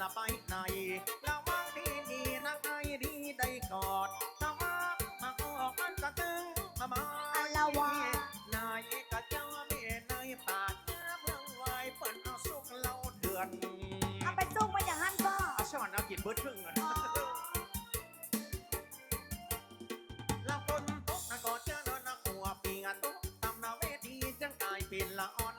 ละไปไหนระวังดีดีๆนะไอ้ดีได้กอดถ้ามามาออกมันจะตึงมามาอัลละวานายกะเจ้าเมีนายปากเนื้อเมืองไว้เปิ้นเอาสุกเล่าเดือนเอาไปซุกมาอย่างนั้นก็เอาช้อนเอากินเบิดครึ่งอะอ๋อละคนตกนะก็เจอเนินนะหัวปีงานตกตำนาเวทีจังกลายเป็นละอ่อน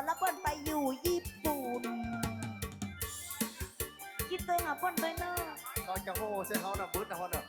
นแล้วเปิ้นไปอยู่ญี่ปุ่นคิดตัวเองอะเปิ้นไปเนอะเขาจะโห่เส้นเขาน่ะบึ้ดนะพ่อเน่ะ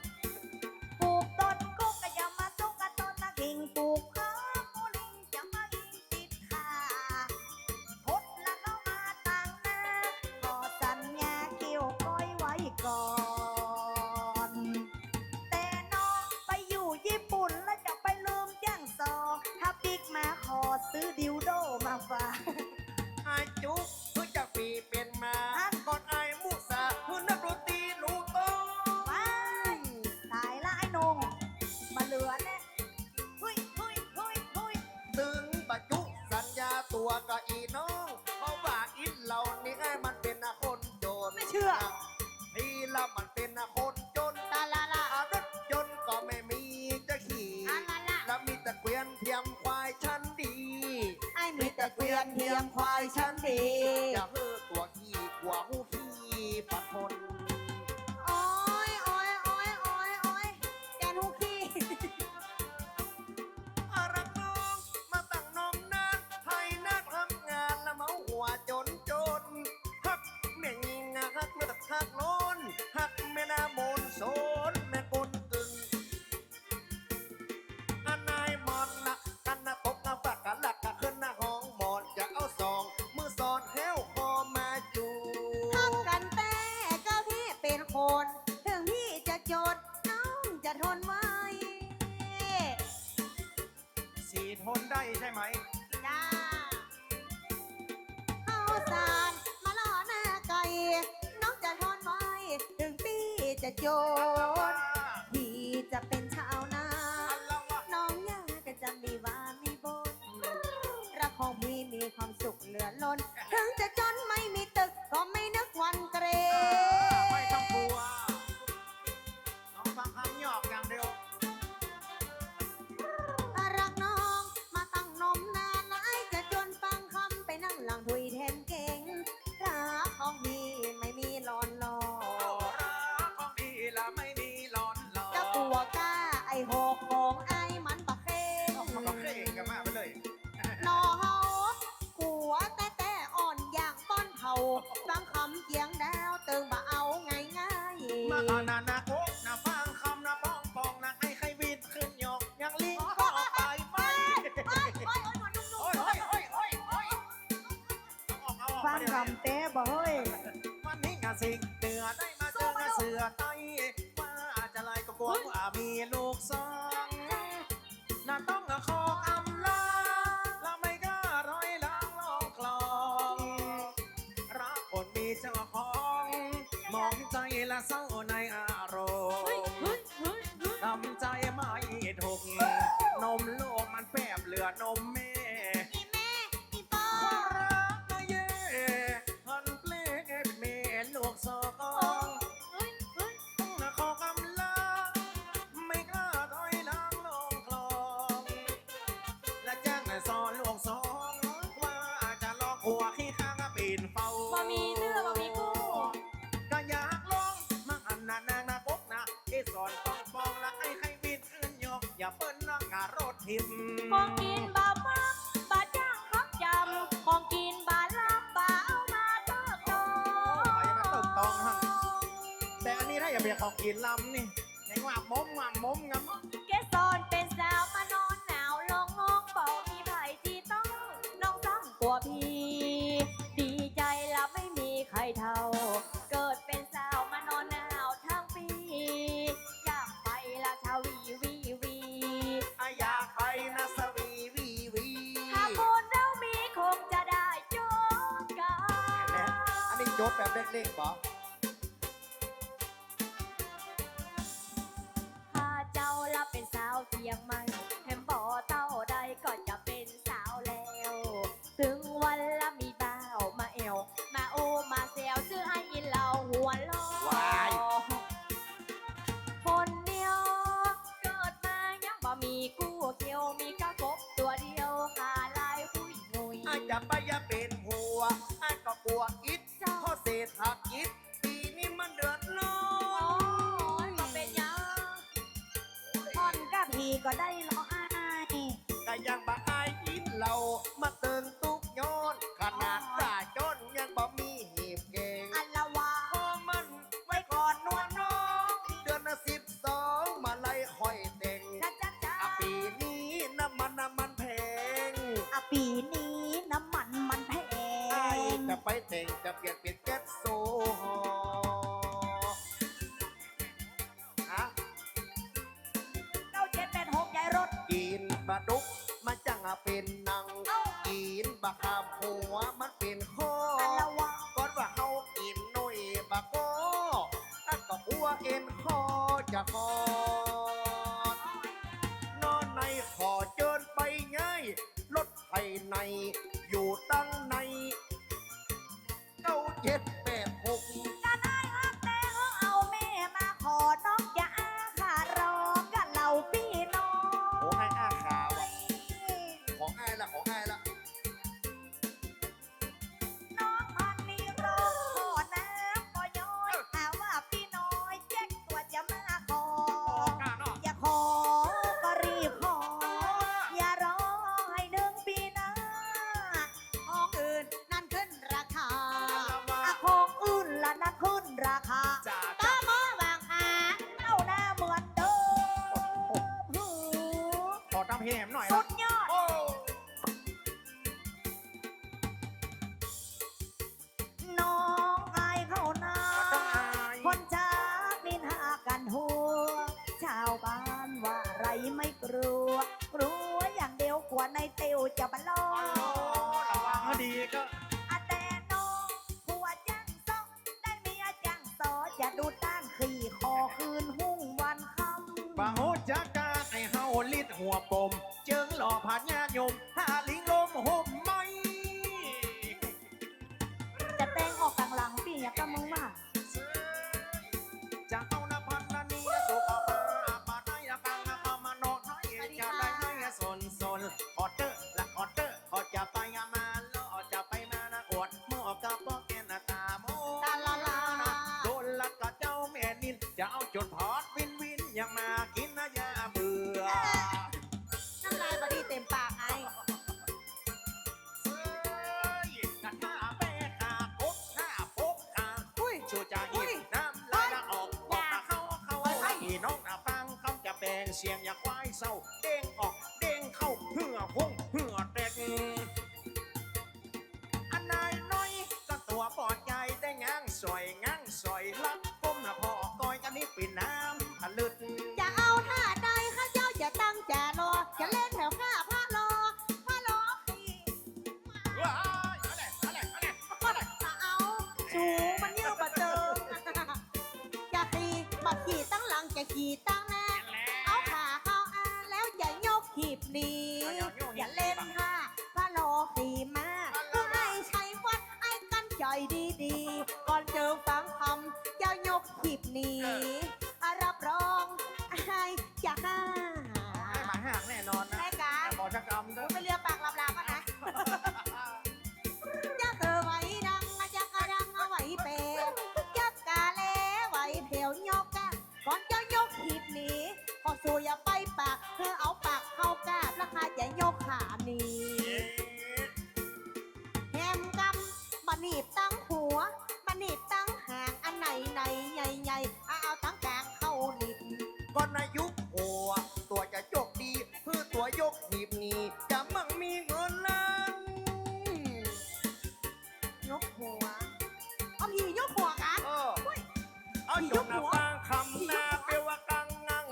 กับอีน้องเพราะว่าอินเรานี่ไอ้มันเป็นนะคนจนไม่เชื่อพี่ละมันเป็นนะคนจนตาลาลาอารถยนต์ก็ไม่มีจะขี่อาลาลา แล้วมีแต่เกวียนเทียมควายชั้นดี ไอ้มีแต่เกวียนเทียมควายชั้นดีอย่าเพ้อตัวขี้กว่าหูขี้ปัดพน พี่จะจดพี่จะเป็นชาวนาอัลละวะน้องยากก็จะมีว่ามีบนรักของพี่มีความสุขเหลือล้นถึงจะจำเต้บ่เฮ้ยวันนี้งานสิงเดือได้มาเจองานเสือไตว่าจะไล่ก็กลัวว่ามีลูกสองน่าต้องขออำลาและไม่กล้าร้อยล้างลองคลองรักคนมีเจ้าของมองใจและเศร้าในอารมณ์ทำใจไม่ถูกนมโลกมันแปบเหลือนมแม่ิพของกินบาบ้าบาจ้างครับจำของกินบาลาบาเอามาเติมตองเอามาเติมตองฮะแต่อันนี้ถ้าอย่าเปียกของกินลำนี่ยังว่ามมว่ามมงับ ก จบแบบเด็กๆบ่ถ้าเจ้ารับเป็นสาวเพียงใหม่แถมบ่เต้าใดก็จะเป็นสาวแล้ว ถึงวันละมีบ่าวมาเอว มาโอมาเซลซื้อให้เราหัวล้อยคนเดียวเกิดมายังบ่มีกู้เกี่ยวมีกระกบตัวเดียวหาลายผู้หญิหนุ่ย อาจจะไปอยาเป็น เป็นนังกินบักาหัวมันเป็นข้อก่อนว่าเฮากินหน่อยบักก้นั่นก็หัวเอ็นคอจะคอนอนในขอเจินไปง่ายรถไฟในอยู่ตั้งในเก้าเจ็ดแปดหก ญาติโยม 想要快走 เอาจนนะฟังคำหน้าเปลวกังงัง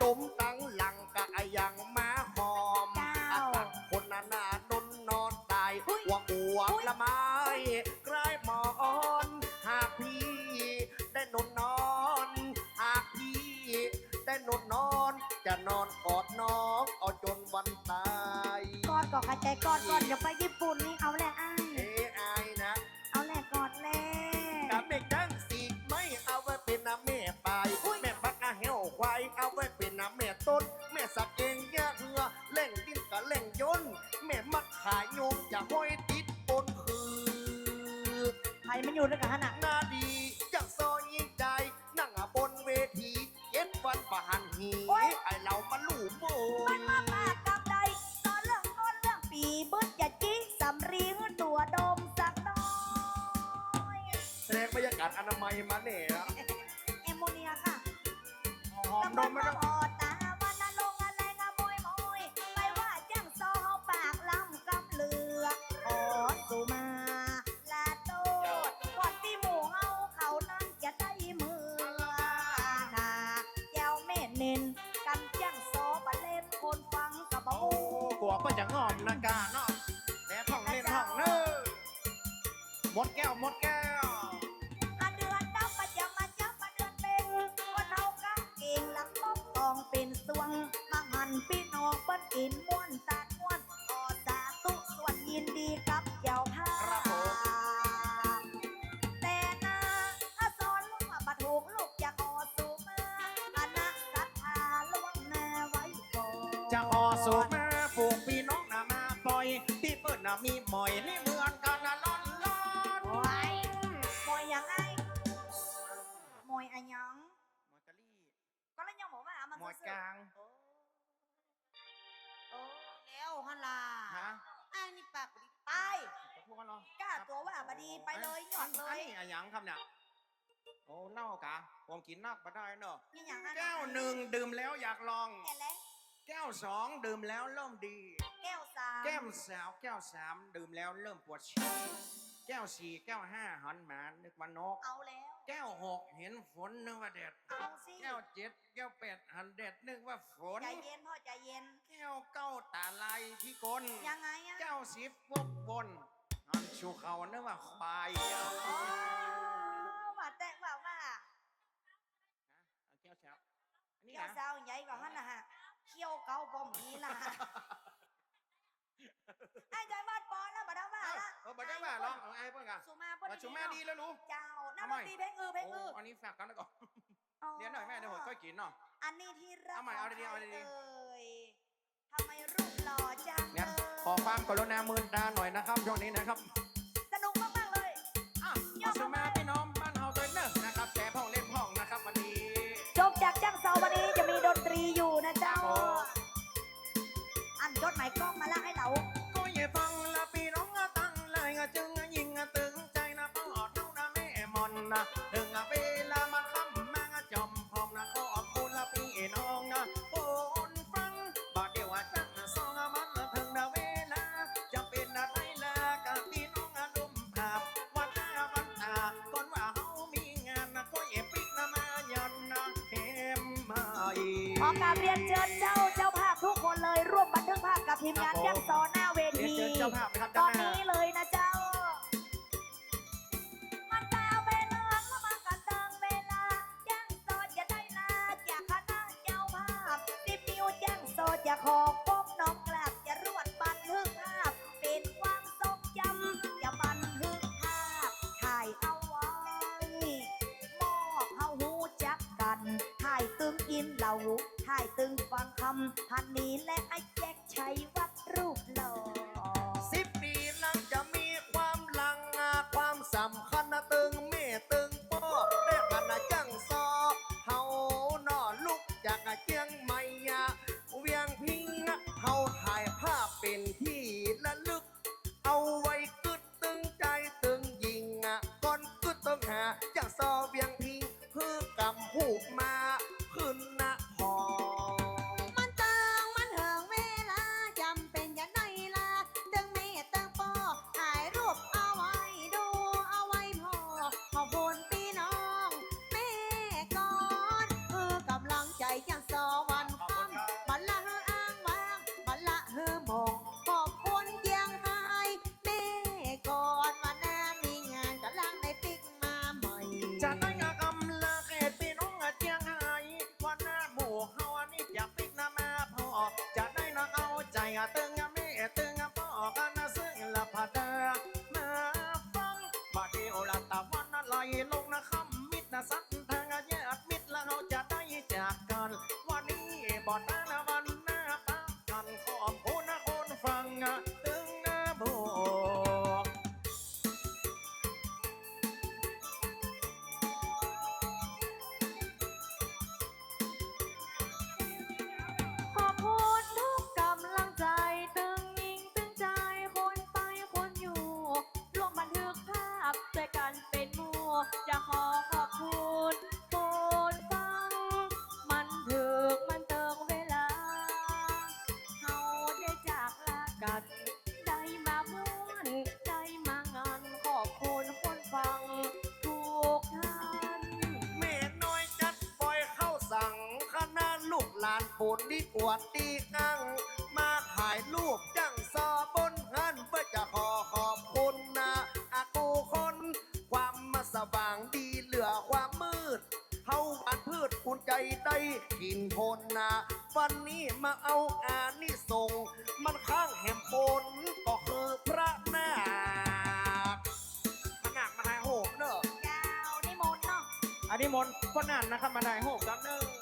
ตุมตังหลังกะไอยังมาหอมเจ้าอาตังคนนานานุนนอนตายว่าอวบละไม้ใกล้หมอนหากพี่ได้นอนนอนหากพี่ได้นอนนอน จะนอนกอดน้องเอาจนวันตาย กอดกอดกระจกอดกอนเดี๋ยวไปญี่ปุ่นนี่ แม่ปลายแม่ปักอาเหี่ยวควายเอาไว้เป็นน้ำแม่ต้น แม่สักเองแย่เรือเล่งดิ้นกับเล่งยนต์แม่มักขายโยงจะห้อยติดบนคือใครมันอยู่ด้วยกันน่ะหน้าดีจักซอยยิ่งใจนั่งบนเวทีเย็นฟันประหันหีไอเรามาลู่โมยมาปากกับใดตอนเรื่องต้นเรื่องปีบึ้ดอย่าจี้สำรีหตัวดมสักหน้อยแสดงบรรยากาศอนามัยมาเนี่ย หอมดมไม่ต้องพอตาวันนลงอะไรงะมอยมอยไปว่าจ้างซอปากลำกำเลือขอสุมาลาโตดก่อนที่หมู่เฮาเขานั้นจะได้มือนาแก้วแม่เน้นกันจ้างซอบะเล่นคนฟังกับบ่กลัวก็จะงอมนะกาเนาะแม่พ่องเล่นพ่องเนอหมดแก้วหมด จะออสูมาฝูงพี่น้องนะมาปล่อยที่เปิ้นน่ะมีหมอยนี่เหมือนกันนะร้อนร้อนโอ้ยมอยยังไงมอยอะหยังหมอยกะลี่ก็แล้วยังบอกว่ามันหมอยซื่อกลางโอ้โอ้แล้วฮันล่ะฮะไอ้นี่ปากดีไปจะพูดกันเหรอกล้าตัวว่าบดีไปเลยหยอดเลอันยนี้อะหยังครับเนี่ยโอ้เล่ากะผมกินนักมาได้เนอะนี่อย่างนั้นแก้วหนึ่งดื่มแล้วอยากลองแก่แล้ว แก้วสองดื่มแล้วเริ่มดี แก้วสามแก้มสาวแก้วสามดื่มแล้วเริ่มปวดฉี่แก้วสี่แก้วห้าหันมานึกว่านก เอาแล้ว แก้วหกเห็นฝนนึกว่าแดดเอาสิแก้วเจ็ดแก้วแปดหันแดดนึกว่าฝน ใจเย็นพ่อใจเย็น แก้วเก้าตาลายที่กลยังไงอะแก้วสิบวกบนหันชูเขานึกว่าควายอะโอ้ว่าแต่ว่าว่าเอาแก้วสาวอันนี้แก้วนะสาวใหญ่กว่าฮันนะฮะ เขี้ยวเกาป้อมนี้นะฮะไอ้ใจบ้านปอแล้วบัดาว่าเอ้าละเออบอกได้ว่าลองเอาไอ้เพื่อนกันสุมาเพิ่นมาชูแม่ดีแล้วรู้เจ้าน้ำทำไมดนตรีเพลงอือเพลงโอ้อืออันนี้ฝากกันแล้วก่อนเดี๋ยวหน่อยแม่เดี๋ยวผมค่อยกินเนาะอันนี้ที่รักเอาใหม่เอาดีๆเอาดีๆเอ่ยทำไมรูปหล่อจังเนี่ยเลยขอความกรุณามืนตาหน่อยนะครับช่วงนี้นะครับ สนุกมากๆเลยอะขอสมา อันยศหมายกล้องมาละให้เรา ก็อย่าฟังละพี่น้องอะตั้งเลยอะจึงอะยิงอะตึงใจนะพ่ออดน้องนะแม่มอนนะถึงอะเวลามาคำมาจอมพร้อมนะขอบคุณละพี่น้องนะโอนฟังบอกเดี๋ยวว่าจังอะสองอะมันละถึงนะเวลาจะเป็นอะไรล่ะกับพี่น้องอะดุมภาพวันหน้าวันตาก่อนว่าเฮามีงานนะก็อย่าปิดนะมายันนะเห็มไม่ขอกราบเรียนเชิญเจ้า เจ้าภาพทุกคนเลยร่วมบันทึกภาพกับทีมงานครับผมจ้างซอหน้าเวเรียนที เชิญเจ้าภาพนะครับตด้าอนนหน้านี้เลย อวดดีนั่ง มาถ่ายรูปจังซอบนงานเพื่อจะขอขอบคุณนะอากูคน ความมาสว่างดีเหลือความมืดเฮาอ่านพืชคุณใจได้กินโคนนะวันนี้มาเอาอานิสงมันข้างแหมโคนก็คือพระนาคมันหนักมาทายโหกเนอะยาวนิมนต์เนาะอันนี้มนต์ก็นั่นนะครับมาทายโหกกันเนอะ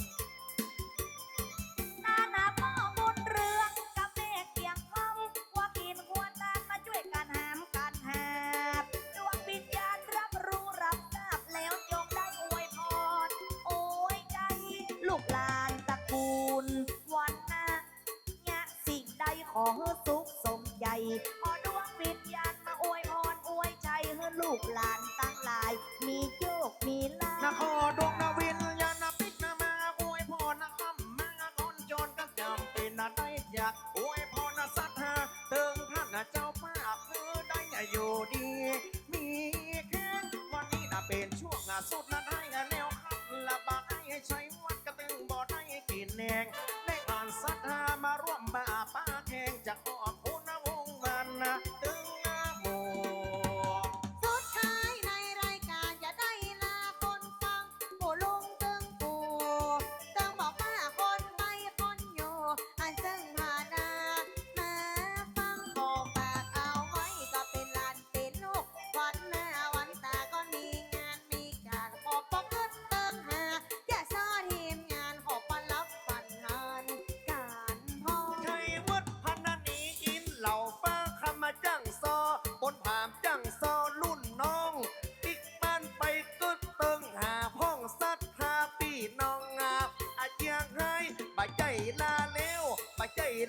พอดวงปิดยานมาอวยพรอวยใจให้ลูกหลาน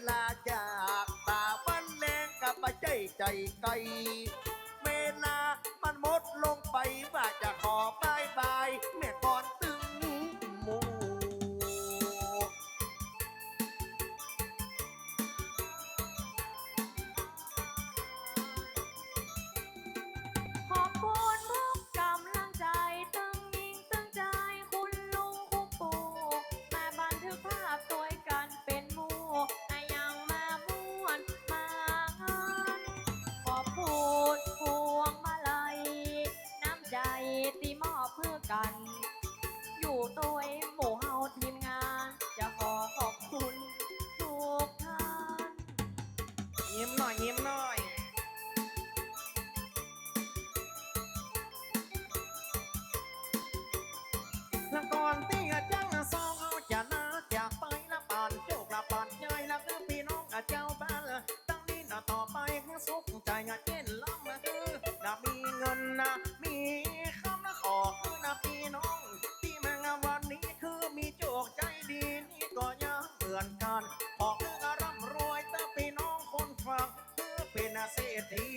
like อนตีอาจังสองเอาจะนาจากไปละปานโชคละปานใหญ่ละคือพี่น้องอาเจ้าบ้านลตั้งนี้นะต่อไปให้สุขใจอาเจนล้ำนคือนะมีเงินนะมีคำนะขอคือนะพี่น้องที่แมงวันนี้คือมีโชคใจดีนี่ก็ยังเหมือนกันขอคือร่ำรวยแต่อพี่น้องคนฟังคือเป็นเศรษฐี